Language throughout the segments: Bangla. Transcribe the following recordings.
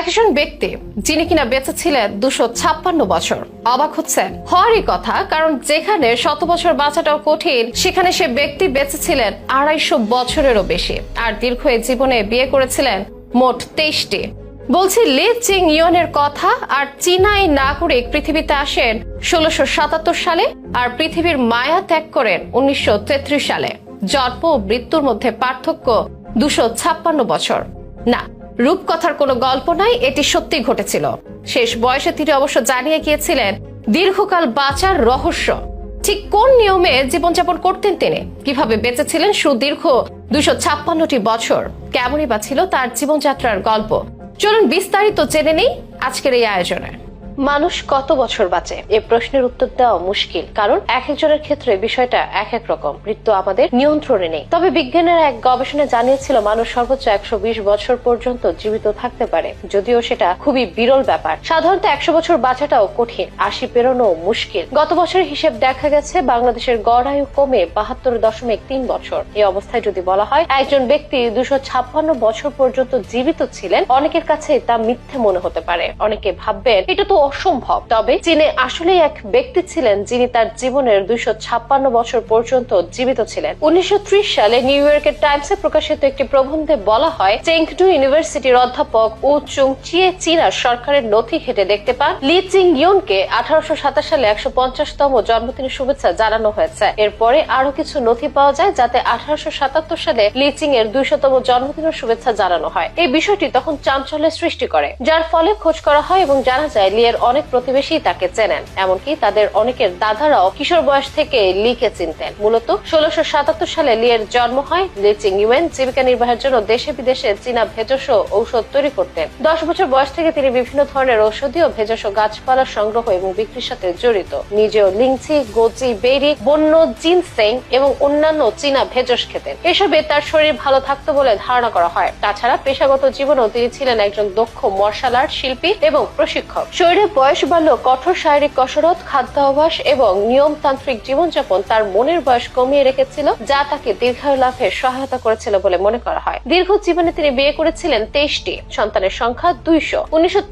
একজন ব্যক্তি যিনি কিনা বেঁচে ছিলেন দুশো ছাপ্পান্ন বছর। অবাক হচ্ছেন। হওয়ারই কথা, কারণ যেখানে শত বছর বাঁচাটাও কঠিন, সেখানে সে ব্যক্তি বেঁচে ছিলেন আড়াইশো বছরেরও বেশি। আর দীর্ঘ জীবনে বিয়ে করেছিলেন মোট তেইশটি। বলছি লি চিং ইয়নের কথা, আর চীনাই নাগরিক পৃথিবীতে আসেন ষোলোশো সাতাত্তর সালে, আর পৃথিবীর মায়া ত্যাগ করেন উনিশশো তেত্রিশ সালে। জন্ম ও মৃত্যুর মধ্যে পার্থক্য দুশো ছাপ্পান্ন বছর। না রূপকথার কোনো গল্প নাই, এটি সত্যি ঘটেছিল। শেষ বয়সে তিনি অবশ্য জানিয়ে গিয়েছিলেন, দীর্ঘকাল বাঁচার রহস্য। ঠিক কোন নিয়মে জীবনযাপন করতেন তিনি? কীভাবে বেঁচেছিলেন সুদীর্ঘ দুশো ছাপ্পান্নটি বছর? কেমনই বা ছিল তার জীবনযাত্রার গল্প? চলুন বিস্তারিত জেনে নেই আজকের এই আয়োজনে। মানুষ কত বছর বাঁচে? এ প্রশ্নের উত্তর দেওয়া মুশকিল, কারণ এক একজনের ক্ষেত্রে বিষয়টা এক এক রকম। মৃত্যু আমাদের নিয়ন্ত্রণে নেই। তবে বিজ্ঞানের এক গবেষণা জানিয়েছিল, মানুষ সর্বোচ্চ একশো বিশ বছর পর্যন্ত জীবিত থাকতে পারে। যদিও সেটা খুবই বিরল ব্যাপার। সাধারণত একশো বছর বাঁচাটাও কঠিন, আশি পেরোনো মুশকিল। গত বছরের হিসেব দেখা গেছে, বাংলাদেশের গড় আয়ু কমে বাহাত্তর দশমিক তিন বছর। এই অবস্থায় যদি বলা হয়, একজন ব্যক্তি দুশো ছাপ্পান্ন বছর পর্যন্ত জীবিত ছিলেন, অনেকের কাছে তা মিথ্যে মনে হতে পারে। অনেকে ভাববেন, এটা তো অসম্ভব। তবে চীনে আসলে এক ব্যক্তি ছিলেন, যিনি তার জীবনের দুইশো ছাপ্পান্ন বছর পর্যন্ত জীবিত ছিলেন। উনিশশো সালে নিউ ইয়র্কের টাইমসে প্রকাশিত একটি প্রবন্ধে বলা হয় চেংডু ইউনিভার্সিটির অধ্যাপক উ চুং চিয়ে চীনা সরকারের নথি ঘেটে দেখতে পান। লি চিং ইয়নকে আঠারোশো সালে একশো পঞ্চাশতম জন্মদিনের শুভেচ্ছা জানানো হয়েছে। এরপরে আরও কিছু নথি পাওয়া যায়, যাতে আঠারোশো সাতাত্তর সালে লি চিং এর দুইশতম জন্মদিনের শুভেচ্ছা জানানো হয়। এই বিষয়টি তখন চাঞ্চল্যের সৃষ্টি করে, যার ফলে খোঁজ করা হয় এবং জানা যায়, লিয়ের অনেক প্রতিবেশী তাকে চেনেন, এমনকি তাদের অনেকের দাদারাও কিশোর বয়স থেকে লিকে চিনতেন। মূলত ষোলোশো সাতাত্তর সালে লিয়ের জন্ম হয় লি চিং ইউয়েন, জীবিকা নির্বাহের জন্য দেশে বিদেশে চীনা ভেষজ ঔষধ তৈরি করতেন। দশ বছর বয়স থেকে তিনি বিভিন্ন ধরনের ঔষধীয় ভেষজ গাছপালা সংগ্রহ এবং বিক্রির সাথে জড়িত। নিজেও লিংচি গোচি বেরি, বন্য, জিনসেং এবং অন্যান্য চীনা ভেজস খেতেন। এসবে তার শরীর ভালো থাকতো বলে ধারণা করা হয়। তাছাড়া পেশাগত জীবনেও তিনি ছিলেন একজন দক্ষ মার্শাল আর্ট শিল্পী এবং প্রশিক্ষক। শরীরে বয়স বাড়ল কঠোর শারীরিক কসরত, খাদ্যাভ্যাস এবং নিয়মতান্ত্রিক জীবনযাপন তার মনের বয়স কমিয়ে রেখেছিল, যা তাকে দীর্ঘায়ু লাভে সহায়তা করেছিল বলে মনে করা হয়। দীর্ঘ জীবনে তিনি বিয়ে করেছিলেন তেইশটি, সন্তানের সংখ্যা দুইশো। উনিশশো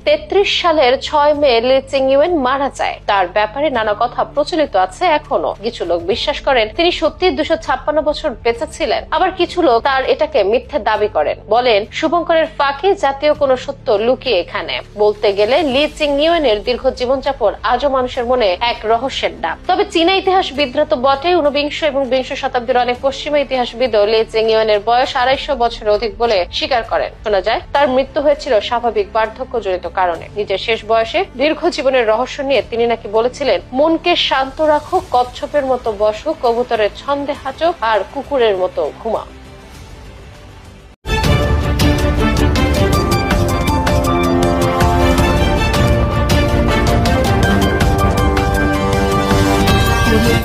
সালের ছয় মে লি চিংইউয়েন মারা যায়। তার ব্যাপারে নানা কথা প্রচলিত আছে এখনও। কিছু লোক বিশ্বাস করেন তিনি সত্যি দুশো ছাপ্পান্ন বছর বেঁচে ছিলেন। আবার কিছু লোক তার এটাকে মিথ্যে দাবি করেন। বলেন, শুভঙ্করের ফাঁকে জাতীয় কোনো সত্য লুকিয়ে এখানে। বলতে গেলে লি চিংইউয়েনের দীর্ঘ জীবনযাপন আজও মানুষের মনে এক রহস্যের ডাক। তবে চীনা ইতিহাসবিদরা তো বটে ঊনবিংশ এবং বিংশ শতাব্দীর অনেক পশ্চিমা ইতিহাসবিদ লি চিংইউয়েনের বয়স আড়াইশো বছরের অধিক বলে স্বীকার করেন। শোনা যায়, তার মৃত্যু হয়েছিল স্বাভাবিক বার্ধক্য জড়িত কারণে। নিজের শেষ বয়সে দীর্ঘ জীবনের রহস্য নিয়ে তিনি নাকি বলেছিলেন, মনকে শান্ত রাখো, কচ্ছপের মতো বসো, কবুতরের ছন্দে হাঁচো আর কুকুরের মতো ঘুমাও।